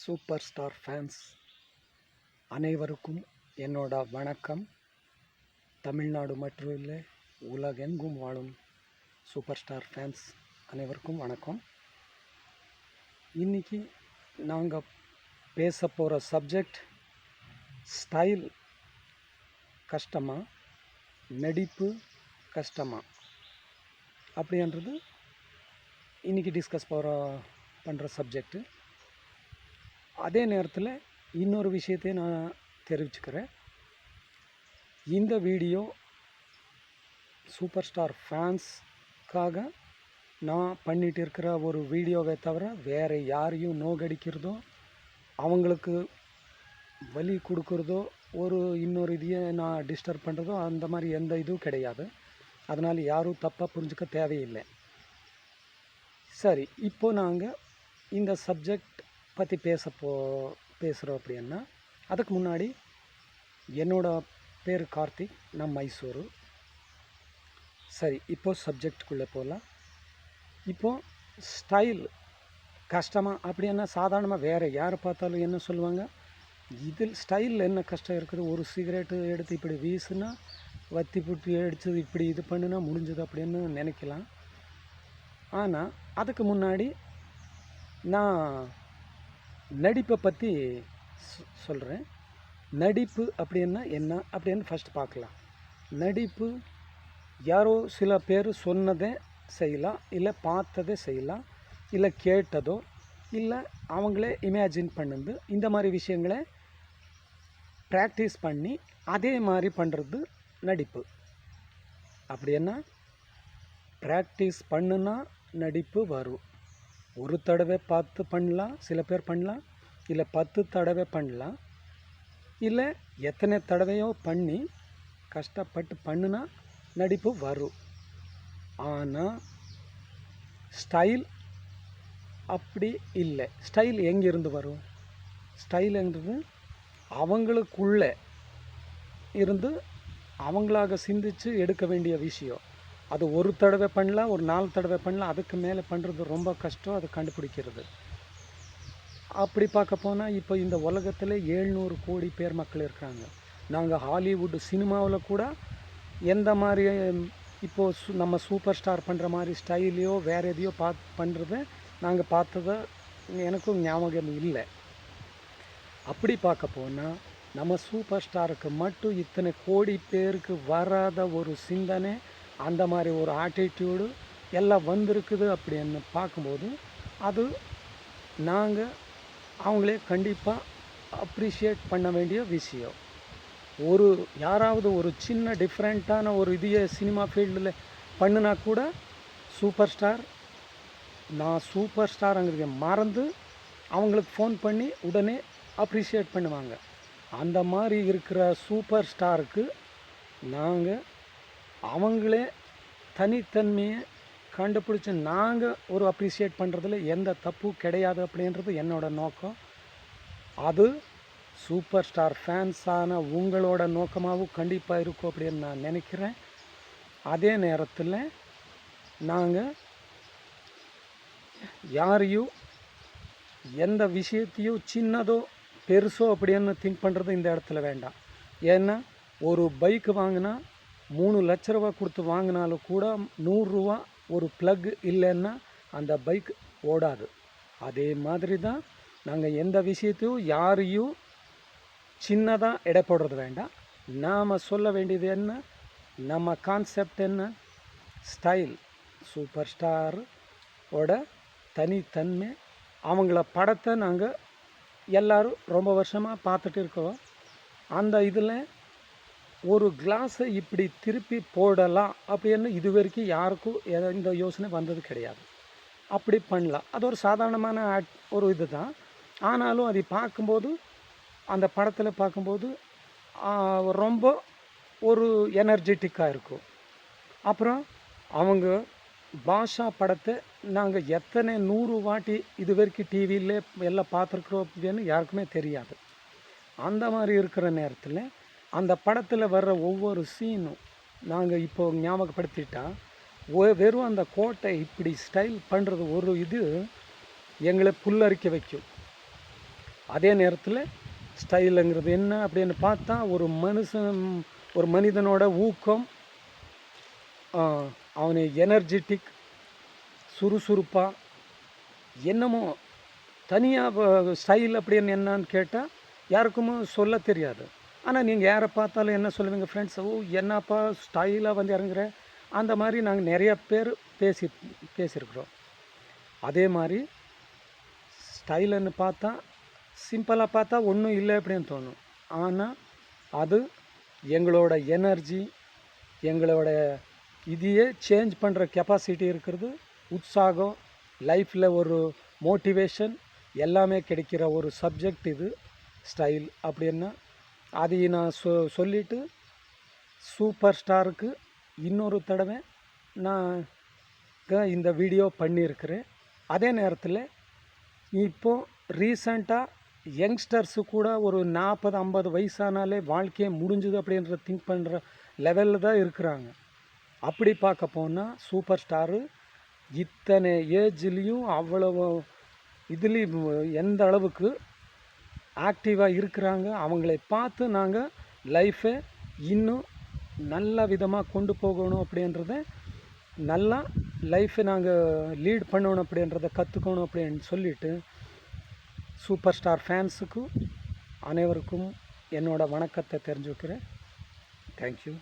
Super star fans அனைவருக்கும் என்னோட வணக்கம். தமிழ்நாடு மற்றும் இல்லை உலகெங்கும் வாழும் சூப்பர் ஸ்டார் ஃபேன்ஸ் அனைவருக்கும் வணக்கம். இன்னைக்கு நாங்கள் பேச போகிற சப்ஜெக்ட் ஸ்டைல் கஷ்டமா நடிப்பு கஷ்டமா அப்படின்றது இன்றைக்கி டிஸ்கஸ் போகிற பண்ணுற சப்ஜெக்ட்டு. அதே நேரத்தில் இன்னொரு விஷயத்தையும் நான் தெரிவிச்சுக்கிறேன். இந்த வீடியோ சூப்பர் ஸ்டார் ஃபேன்ஸ்க்காக நான் பண்ணிட்டு இருக்கிற ஒரு வீடியோவை தவிர வேறு யாரையும் நோகடிக்கிறதோ அவங்களுக்கு வலி கொடுக்குறதோ ஒரு இன்னொரு இதையை நான் டிஸ்டர்ப் பண்ணுறதோ அந்த மாதிரி எந்த இதுவும் கிடையாது. அதனால் யாரும் தப்பாக புரிஞ்சுக்க தேவையில்லை. சரி இப்போ நாங்கள் இந்த சப்ஜெக்ட் பற்றி பேச போ பேசுகிறோம் அப்படின்னா அதுக்கு முன்னாடி என்னோடய பேர் கார்த்திக் நான் மைசூரு. சரி இப்போ சப்ஜெக்டுக்குள்ளே போகலாம் இப்போது ஸ்டைல் கஷ்டமாக அப்படின்னா சாதாரணமாக வேறு யார் பார்த்தாலும் என்ன சொல்லுவாங்க? இதில் ஸ்டைலில் என்ன கஷ்டம் இருக்குது? ஒரு சிகரெட்டு எடுத்து இப்படி வீசுனா வத்தி புட்டி அடித்து இப்படி இது பண்ணுனா முடிஞ்சது அப்படின்னு நினைக்கலாம். ஆனால் அதுக்கு முன்னாடி நான் நடிப்பை பற்றி சொல்கிறேன் நடிப்பு அப்படின்னா என்ன அப்படின்னு ஃபஸ்ட் பார்க்கலாம். நடிப்பு யாரோ சில பேர் சொன்னதே செய்யலாம் இல்லை பார்த்ததே செய்யலாம் இல்லை கேட்டதோ இல்லை அவங்களே இமேஜின் பண்ணுது. இந்த மாதிரி விஷயங்களை ப்ராக்டிஸ் பண்ணி அதே மாதிரி பண்ணுறது நடிப்பு. அப்படின்னா ப்ராக்டிஸ் பண்ணுனா நடிப்பு வரும். ஒரு தடவை பார்த்து பண்ணலாம் சில பேர் பண்ணலாம் இல்லை பத்து தடவை பண்ணலாம். இல்லை எத்தனை தடவையோ பண்ணி கஷ்டப்பட்டு பண்ணுனா நடிப்பு வரும். ஆனால் ஸ்டைல் அப்படி இல்லை. ஸ்டைல் எங்கேருந்து வரும்? ஸ்டைலுங்கிறது அவங்களுக்குள்ளே இருந்து அவங்களாக சிந்தித்து எடுக்க வேண்டிய விஷயம். அது ஒரு தடவை பண்ணலாம் ஒரு நாலு தடவை பண்ணலாம். அதுக்கு மேலே பண்ணுறது ரொம்ப கஷ்டம் அதை கண்டுபிடிக்கிறது. அப்படி பார்க்க போனால் இப்போ இந்த உலகத்தில் ஏழ்நூறு கோடி பேர் மக்கள் இருக்கிறாங்க. நாங்கள் ஹாலிவுட் சினிமாவில் கூட எந்த மாதிரி இப்போது சு நம்ம சூப்பர் ஸ்டார் பண்ணுற மாதிரி ஸ்டைலையோ வேறு எதையோ பார்த்து பண்ணுறத நாங்கள் பார்த்ததை எனக்கும் ஞாபகம் இல்லை. அப்படி பார்க்க போனால் நம்ம சூப்பர் ஸ்டாருக்கு மட்டும் இத்தனை கோடி பேருக்கு வராத ஒரு சிந்தனை அந்த மாதிரி ஒரு ஆட்டிடியூடு எல்லாம் வந்திருக்குது அப்படின்னு பார்க்கும்போது அது நாங்கள் அவங்களே கண்டிப்பாக அப்ரிஷியேட் பண்ண வேண்டிய விஷயம். ஒரு யாராவது ஒரு சின்ன டிஃப்ரெண்ட்டான ஒரு இதையே சினிமா ஃபீல்டில் பண்ணுனா கூட சூப்பர் ஸ்டார் நான் சூப்பர் ஸ்டாருங்கிறத மறந்து அவங்களுக்கு ஃபோன் பண்ணி உடனே அப்ரிஷியேட் பண்ணுவாங்க. அந்த மாதிரி இருக்கிற சூப்பர் ஸ்டாருக்கு நாங்கள் அவங்களே தனித்தன்மையை கண்டுபிடிச்சி நாங்கள் ஒரு அப்ரிஷியேட் பண்ணுறதுல எந்த தப்பும் கிடையாது அப்படின்றது என்னோட நோக்கம். அது சூப்பர் ஸ்டார் ஃபேன்ஸான உங்களோட நோக்கமாகவும் கண்டிப்பாக இருக்கும் அப்படின்னு நான் நினைக்கிறேன். அதே நேரத்தில் நாங்கள் யாரையும் எந்த விஷயத்தையும் சின்னதோ பெருசோ அப்படின்னு திங்க் பண்ணுறது இந்த இடத்துல வேண்டாம். ஏன்னா ஒரு பைக் வாங்கினா மூணு லட்ச ரூபா கொடுத்து வாங்கினாலும் கூட நூறுரூவா ஒரு ப்ளக் இல்லைன்னா அந்த பைக் ஓடாது. அதே மாதிரி தான் நாங்கள் எந்த விஷயத்தையும் யாரையும் சின்னதாக எடை போடுறது வேண்டாம். நாம் சொல்ல வேண்டியது என்ன? நம்ம கான்செப்ட் என்ன? ஸ்டைல் சூப்பர் ஸ்டாரோட ஓட தனித்தன்மை. அவங்கள படத்தை நாங்கள் எல்லோரும் ரொம்ப வருஷமாக பார்த்துட்டு இருக்கோம். அந்த இதில் ஒரு கிளாஸை இப்படி திருப்பி போடலாம் அப்படின்னு இது வரைக்கும் யாருக்கும் இந்த யோசனை வந்தது கிடையாது. அப்படி பண்ணலாம். அது ஒரு சாதாரணமான ஆட் ஒரு இது தான் ஆனாலும் அதை பார்க்கும்போது அந்த படத்தில் பார்க்கும்போது ரொம்ப ஒரு எனர்ஜெட்டிக்காக இருக்கும். அப்புறம் அவங்க பாஷா படத்தை நாங்கள் எத்தனை நூறு வாட்டி இது வரைக்கும் டிவியில் எல்லாம் பார்த்துருக்குறோம் அப்படின்னு யாருக்குமே தெரியாது. அந்த மாதிரி இருக்கிற நேரத்தில் அந்த படத்தில் வர்ற ஒவ்வொரு சீனும் நாங்கள் இப்போ ஞாபகப்படுத்திட்டா ஒ- வெறும் அந்த கோட்டை இப்படி ஸ்டைல் பண்ணுறது ஒரு இது எங்களை புல்லரிக்க வைக்கும். அதே நேரத்தில் ஸ்டைலுங்கிறது என்ன அப்படின்னு பார்த்தா ஒரு மனுஷன் ஒரு மனிதனோட ஊக்கம் அவனை எனர்ஜெட்டிக் சுறுசுறுப்பாக என்னமோ தனியாக ஸ்டைல் அப்படின்னு என்னன்னு கேட்டால் யாருக்குமே சொல்ல தெரியாது. ஆனால் நீங்கள் யாரை பார்த்தாலும் என்ன சொல்லுவீங்க ஃப்ரெண்ட்ஸ் ஓ என்னப்பா ஸ்டைலாக வந்து இறங்குற? அந்த மாதிரி நாங்கள் நிறைய பேர் பேசி பேசியிருக்கிறோம். அதே மாதிரி ஸ்டைலுன்னு பார்த்தா சிம்பிளாக பார்த்தா ஒன்றும் இல்லை அப்படின்னு தோணும். ஆனால் அது எங்களோட எனர்ஜி எங்களோட இதையே சேஞ்ச் பண்ணுற கெப்பாசிட்டி இருக்கிறது உற்சாகம் லைஃப்பில் ஒரு மோட்டிவேஷன் எல்லாமே கிடைக்கிற ஒரு சப்ஜெக்ட் இது ஸ்டைல் அப்படின்னா அதை நான் சொ சொல்லிவிட்டு சூப்பர் ஸ்டாருக்கு இன்னொரு தடவை நான் இந்த வீடியோ பண்ணியிருக்கிறேன். அதே நேரத்தில் இப்போது ரீசண்டாக யங்ஸ்டர்ஸு கூட ஒரு நாற்பது ஐம்பது வயசானாலே வாழ்க்கையே முடிஞ்சுது அப்படின்ற திங்க் பண்ணுற லெவலில் தான் இருக்கிறாங்க. அப்படி பார்க்க போனால் சூப்பர் ஸ்டாரு இத்தனை ஏஜ்லேயும் அவ்வளவு இதுலேயும் எந்த அளவுக்கு ஆக்டிவாக இருக்கிறாங்க. அவங்களை பார்த்து நாங்கள் லைஃப்பை இன்னும் நல்ல விதமாக கொண்டு போகணும் அப்படின்றத நல்லா லைஃப்பை நாங்கள் லீட் பண்ணணும் அப்படின்றத கற்றுக்கணும் அப்படின்னு சொல்லிட்டு சூப்பர் ஸ்டார் ஃபேன்ஸுக்கும் அனைவருக்கும் என்னோடய வணக்கத்தை தெரிஞ்சுக்கிறேன். தேங்க்யூ